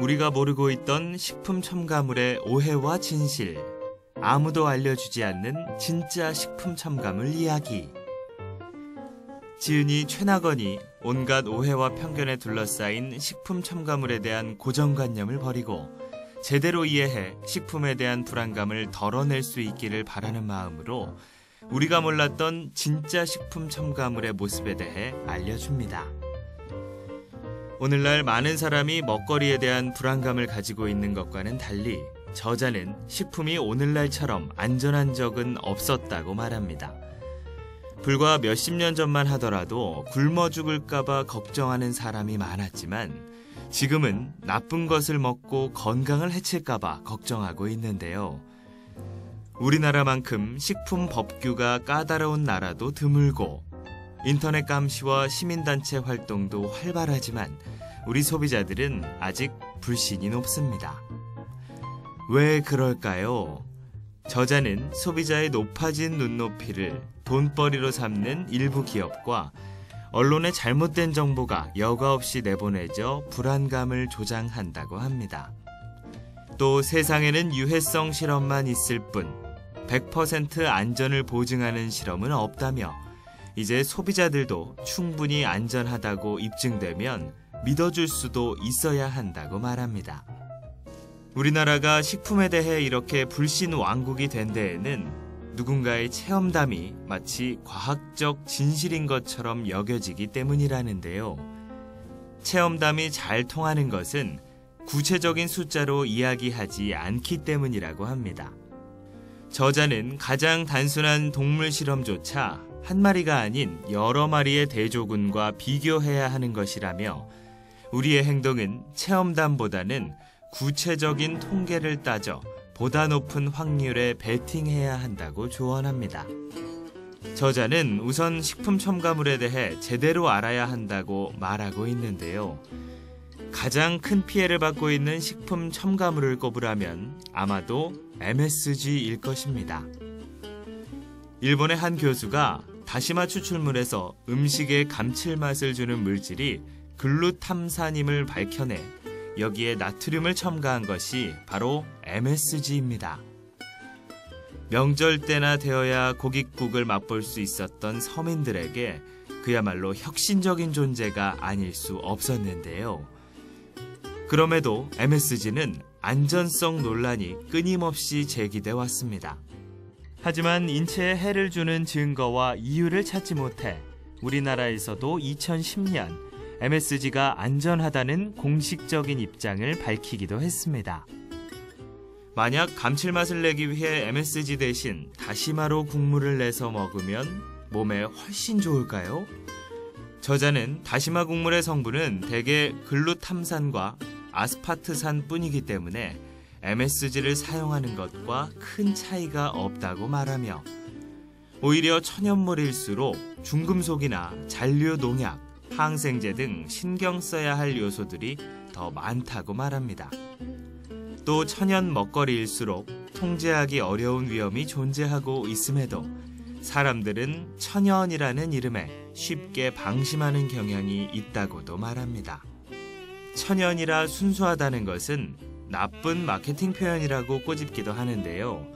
우리가 모르고 있던 식품 첨가물의 오해와 진실. 아무도 알려주지 않는 진짜 식품 첨가물 이야기. 지은이 최나건이 온갖 오해와 편견에 둘러싸인 식품 첨가물에 대한 고정관념을 버리고 제대로 이해해 식품에 대한 불안감을 덜어낼 수 있기를 바라는 마음으로 우리가 몰랐던 진짜 식품 첨가물의 모습에 대해 알려줍니다. 오늘날 많은 사람이 먹거리에 대한 불안감을 가지고 있는 것과는 달리 저자는 식품이 오늘날처럼 안전한 적은 없었다고 말합니다. 불과 몇십 년 전만 하더라도 굶어 죽을까봐 걱정하는 사람이 많았지만 지금은 나쁜 것을 먹고 건강을 해칠까봐 걱정하고 있는데요. 우리나라만큼 식품 법규가 까다로운 나라도 드물고 인터넷 감시와 시민단체 활동도 활발하지만 우리 소비자들은 아직 불신이 높습니다. 왜 그럴까요? 저자는 소비자의 높아진 눈높이를 돈벌이로 삼는 일부 기업과 언론의 잘못된 정보가 여과 없이 내보내져 불안감을 조장한다고 합니다. 또 세상에는 유해성 실험만 있을 뿐 100% 안전을 보증하는 실험은 없다며 이제 소비자들도 충분히 안전하다고 입증되면 믿어줄 수도 있어야 한다고 말합니다. 우리나라가 식품에 대해 이렇게 불신 왕국이 된 데에는 누군가의 체험담이 마치 과학적 진실인 것처럼 여겨지기 때문이라는데요. 체험담이 잘 통하는 것은 구체적인 숫자로 이야기하지 않기 때문이라고 합니다. 저자는 가장 단순한 동물 실험조차 한 마리가 아닌 여러 마리의 대조군과 비교해야 하는 것이라며 우리의 행동은 체험담보다는 구체적인 통계를 따져 보다 높은 확률에 베팅해야 한다고 조언합니다. 저자는 우선 식품 첨가물에 대해 제대로 알아야 한다고 말하고 있는데요. 가장 큰 피해를 받고 있는 식품 첨가물을 꼽으라면 아마도 MSG일 것입니다. 일본의 한 교수가 다시마 추출물에서 음식에 감칠맛을 주는 물질이 글루탐산임을 밝혀내 여기에 나트륨을 첨가한 것이 바로 MSG입니다. 명절 때나 되어야 고깃국을 맛볼 수 있었던 서민들에게 그야말로 혁신적인 존재가 아닐 수 없었는데요. 그럼에도 MSG는 안전성 논란이 끊임없이 제기돼 왔습니다. 하지만 인체에 해를 주는 증거와 이유를 찾지 못해 우리나라에서도 2010년 MSG가 안전하다는 공식적인 입장을 밝히기도 했습니다. 만약 감칠맛을 내기 위해 MSG 대신 다시마로 국물을 내서 먹으면 몸에 훨씬 좋을까요? 저자는 다시마 국물의 성분은 대개 글루탐산과 아스파트산 뿐이기 때문에 MSG를 사용하는 것과 큰 차이가 없다고 말하며 오히려 천연물일수록 중금속이나 잔류 농약, 항생제 등 신경 써야 할 요소들이 더 많다고 말합니다. 또 천연 먹거리일수록 통제하기 어려운 위험이 존재하고 있음에도 사람들은 천연이라는 이름에 쉽게 방심하는 경향이 있다고도 말합니다. 천연이라 순수하다는 것은 나쁜 마케팅 표현이라고 꼬집기도 하는데요.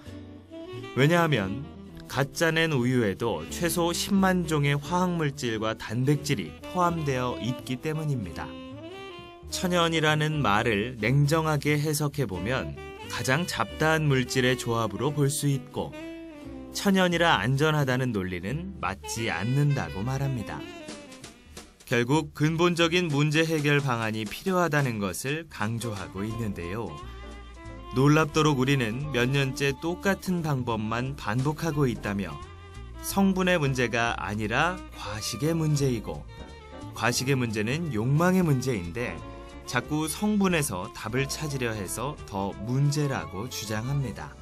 왜냐하면 가짜 낸 우유에도 최소 10만 종의 화학물질과 단백질이 포함되어 있기 때문입니다. 천연이라는 말을 냉정하게 해석해 보면 가장 잡다한 물질의 조합으로 볼 수 있고 천연이라 안전하다는 논리는 맞지 않는다고 말합니다. 결국 근본적인 문제 해결 방안이 필요하다는 것을 강조하고 있는데요. 놀랍도록 우리는 몇 년째 똑같은 방법만 반복하고 있다며 성분의 문제가 아니라 과식의 문제이고 과식의 문제는 욕망의 문제인데 자꾸 성분에서 답을 찾으려 해서 더 문제라고 주장합니다.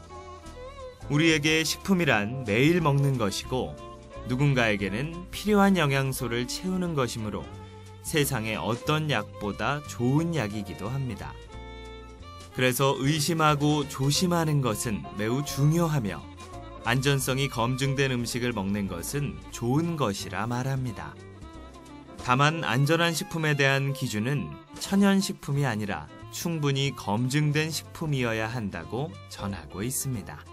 우리에게 식품이란 매일 먹는 것이고 누군가에게는 필요한 영양소를 채우는 것이므로 세상의 어떤 약보다 좋은 약이기도 합니다. 그래서 의심하고 조심하는 것은 매우 중요하며 안전성이 검증된 음식을 먹는 것은 좋은 것이라 말합니다. 다만 안전한 식품에 대한 기준은 천연식품이 아니라 충분히 검증된 식품이어야 한다고 전하고 있습니다.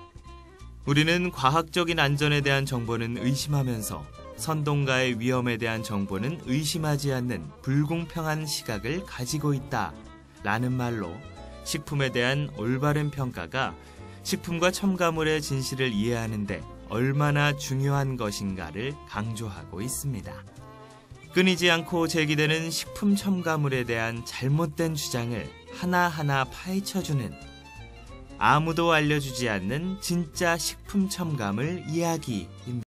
우리는 과학적인 안전에 대한 정보는 의심하면서 선동가의 위험에 대한 정보는 의심하지 않는 불공평한 시각을 가지고 있다. 라는 말로 식품에 대한 올바른 평가가 식품과 첨가물의 진실을 이해하는데 얼마나 중요한 것인가를 강조하고 있습니다. 끊이지 않고 제기되는 식품 첨가물에 대한 잘못된 주장을 하나하나 파헤쳐주는 아무도 알려주지 않는 진짜 식품 첨가물 이야기입니다.